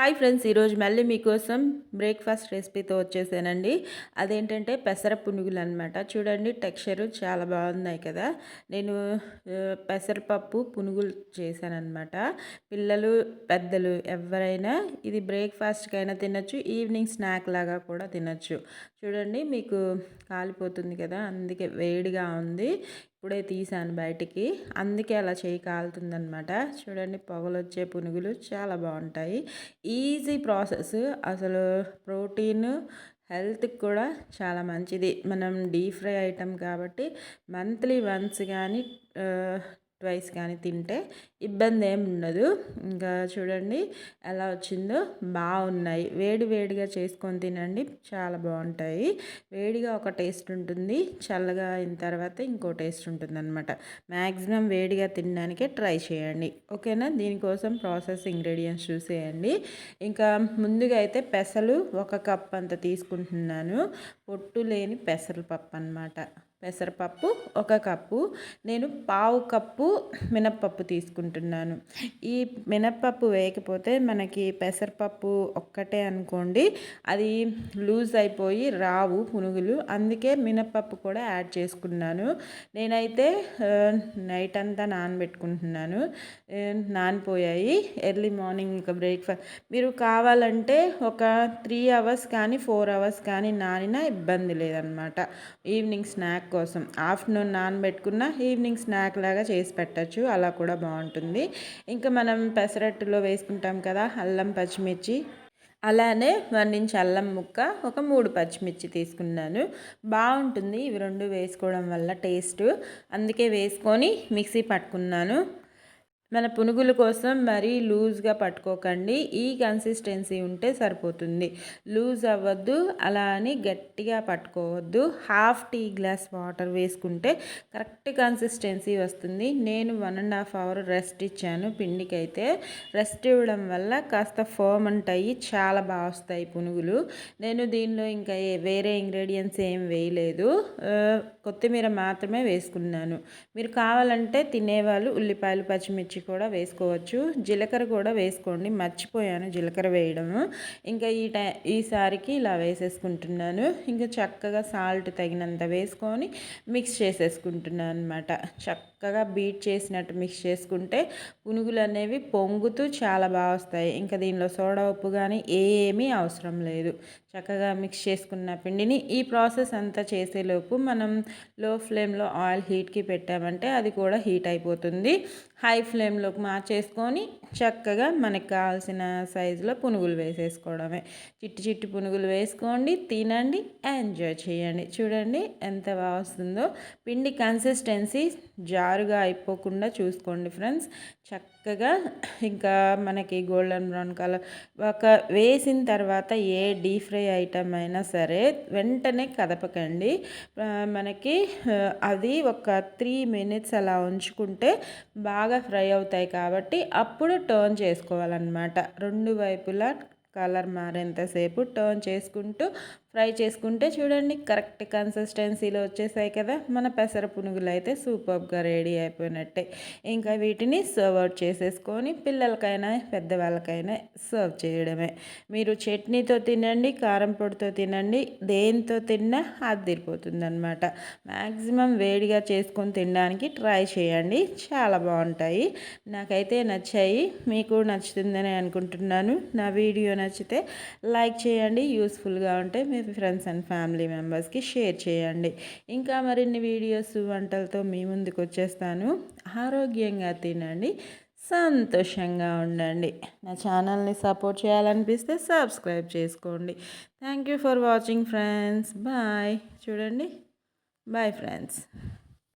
Hi friends ఈరోజు మళ్ళీ మీకోసం బ్రేక్ఫాస్ట్ రెసిపీతో వచ్చేసానండి. అదేంటంటే పెసర పునుగులు అనమాట చూడండి టెక్స్చరు చాలా బాగున్నాయి కదా. నేను పెసరపప్పు పునుగులు చేశానమాట పిల్లలు పెద్దలు ఎవరైనా ఇది బ్రేక్ఫాస్ట్కైనా తినచ్చు ఈవినింగ్ స్నాక్ లాగా కూడా తినచ్చు. చూడండి మీకు కాలిపోతుంది కదా అందుకే వేడిగా ఉంది. ఇప్పుడే తీసాను బయటికి. అందుకే అలా చేయి కాలుతుందనమాట చూడండి పొగలు వచ్చే పునుగులు చాలా బాగుంటాయి. Easy process. అసలు ప్రోటీన్ హెల్త్కి కూడా చాలా మంచిది. మనం డీప్ ఫ్రై ఐటెం కాబట్టి మంత్లీ వన్స్ కానీ ట్వైస్ కానీ తింటే ఇబ్బంది ఏమి ఉండదు. ఇంకా చూడండి ఎలా వచ్చిందో. బాగున్నాయి వేడి వేడిగా చేసుకొని తినండి. చాలా బాగుంటాయి వేడిగా ఒక టేస్ట్ ఉంటుంది. చల్లగా అయిన తర్వాత ఇంకో టేస్ట్ ఉంటుంది అనమాట మ్యాక్సిమం వేడిగా తినడానికే ట్రై చేయండి. ఓకేనా? దీనికోసం ప్రాసెస్ ఇంగ్రీడియంట్స్ చూసేయండి. ఇంకా ముందుగా అయితే పెసలు ఒక కప్ అంత తీసుకుంటున్నాను. పొట్టు లేని పెసలు పప్పు అనమాట పెసరపప్పు ఒక కప్పు. నేను పావు కప్పు మినప్పప్పు తీసుకుంటున్నాను. ఈ మినప్పప్పు వేయకపోతే మనకి పెసరపప్పు ఒక్కటే అనుకోండి అది లూజ్ అయిపోయి రావు పునుగులు. అందుకే మినప్పప్పు కూడా యాడ్ చేసుకున్నాను. నేనైతే నైట్ అంతా నానబెట్టుకుంటున్నాను. నానిపోయాయి. ఎర్లీ మార్నింగ్ ఇంకా బ్రేక్ఫాస్ట్. మీరు కావాలంటే ఒక త్రీ అవర్స్ కానీ ఫోర్ అవర్స్ కానీ నానినా ఇబ్బంది లేదనమాట. ఈవినింగ్ స్నాక్ కోసం. ఆఫ్టర్నూన్ నానబెట్టుకున్న ఈవినింగ్ స్నాక్ లాగా చేసి పెట్టచ్చు. అలా కూడా బాగుంటుంది. ఇంకా మనం పెసరట్టులో వేసుకుంటాం కదా అల్లం పచ్చిమిర్చి. అలానే వన్ ఇంచ్ అల్లం ముక్క ఒక మూడు పచ్చిమిర్చి తీసుకున్నాను. బాగుంటుంది. ఇవి రెండు వేసుకోవడం వల్ల టేస్ట్. అందుకే వేసుకొని మిక్సీ పట్టుకున్నాను. మన పునుగుల కోసం మరీ లూజ్గా పట్టుకోకండి. ఈ కన్సిస్టెన్సీ ఉంటే సరిపోతుంది. లూజ్ అవ్వద్దు అలా అని గట్టిగా పట్టుకోవద్దు. హాఫ్ టీ గ్లాస్ వాటర్ వేసుకుంటే కరెక్ట్ కన్సిస్టెన్సీ వస్తుంది. నేను one and half hour rest ఇచ్చాను. పిండికి అయితే రెస్ట్ ఇవ్వడం వల్ల కాస్త ఫోమ్ అయ్యి చాలా బాగా వస్తాయి పునుగులు. నేను దీనిలో ఇంకా వేరే ఇంగ్రీడియంట్స్ ఏం వేయలేదు. కొత్తిమీర మాత్రమే వేసుకున్నాను. మీరు కావాలంటే తినేవాళ్ళు ఉల్లిపాయలు పచ్చిమిర్చి కూడా వేసుకోవచ్చు. జీలకర్ర కూడా వేసుకోండి. మర్చిపోయాను జీలకర్ర వేయడము. ఇంకా ఈ టై ఈసారికి ఇలా వేసేసుకుంటున్నాను. ఇంకా చక్కగా సాల్ట్ తగినంత వేసుకొని మిక్స్ చేసేసుకుంటున్నాను అనమాట చక్కగా బీట్ చేసినట్టు మిక్స్ చేసుకుంటే పునుగులు అనేవి పొంగుతూ చాలా బాగా వస్తాయి. ఇంకా దీనిలో సోడా ఉప్పు కానీ ఏమీ అవసరం లేదు. చక్కగా మిక్స్ చేసుకున్న పిండిని ఈ ప్రాసెస్ అంతా చేసేలోపు మనం లో ఫ్లేమ్లో ఆయిల్ హీట్కి పెట్టామంటే అది కూడా హీట్ అయిపోతుంది. హై ఫ్లేమ్ ఫ్లేమ్లోకి మార్చేసుకొని చక్కగా మనకు కావాల్సిన సైజులో పునుగులు వేసేసుకోవడమే. చిట్టి చిట్టి పునుగులు వేసుకోండి తినండి ఎంజాయ్ చేయండి. చూడండి ఎంత బాగా వస్తుందో. పిండి కన్సిస్టెన్సీ జారుగా అయిపోకుండా చూసుకోండి ఫ్రెండ్స్. చక్కగా ఇంకా మనకి గోల్డెన్ బ్రౌన్ కలర్ ఒక వేసిన తర్వాత ఏ డీప్ ఫ్రై ఐటమ్ అయినా సరే వెంటనే కదపకండి. మనకి అది ఒక త్రీ మినిట్స్ అలా ఉంచుకుంటే బాగా ఫ్రై అవుతుంది అవుతాయి కాబట్టి అప్పుడు టర్న్ చేసుకోవాలన్నమాట. రెండు వైపులా కలర్ మారేంతసేపు టర్న్ చేసుకుంటూ ఫ్రై చేసుకుంటే చూడండి కరెక్ట్ కన్సిస్టెన్సీలో వచ్చేసాయి కదా. మన పెసర పునుగులు అయితే సూపర్గా రెడీ అయిపోయినట్టే. ఇంకా వీటిని సర్వ్ అవుట్ చేసేసుకొని పిల్లలకైనా పెద్దవాళ్ళకైనా సర్వ్ చేయడమే. మీరు చట్నీతో తినండి కారం పొడితో తినండి దేంతో తిన్నా అది అనమాట మ్యాక్సిమం వేడిగా చేసుకొని తినడానికి ట్రై చేయండి. చాలా బాగుంటాయి. నాకైతే నచ్చాయి. మీకు నచ్చుతుందని అనుకుంటున్నాను. నా వీడియో నచ్చితే లైక్ చేయండి. యూస్ఫుల్గా ఉంటే మీరు మీ ఫ్రెండ్స్ అండ్ ఫ్యామిలీ మెంబర్స్కి షేర్ చేయండి. ఇంకా మరిన్ని వీడియోస్ వంటలతో మీ ముందుకు వచ్చేస్తాను. ఆరోగ్యంగా తినండి. సంతోషంగా ఉండండి. నా ఛానల్ని సపోర్ట్ చేయాలనిపిస్తే సబ్స్క్రైబ్ చేసుకోండి. Thank you for watching friends bye చూడండి. Bye friends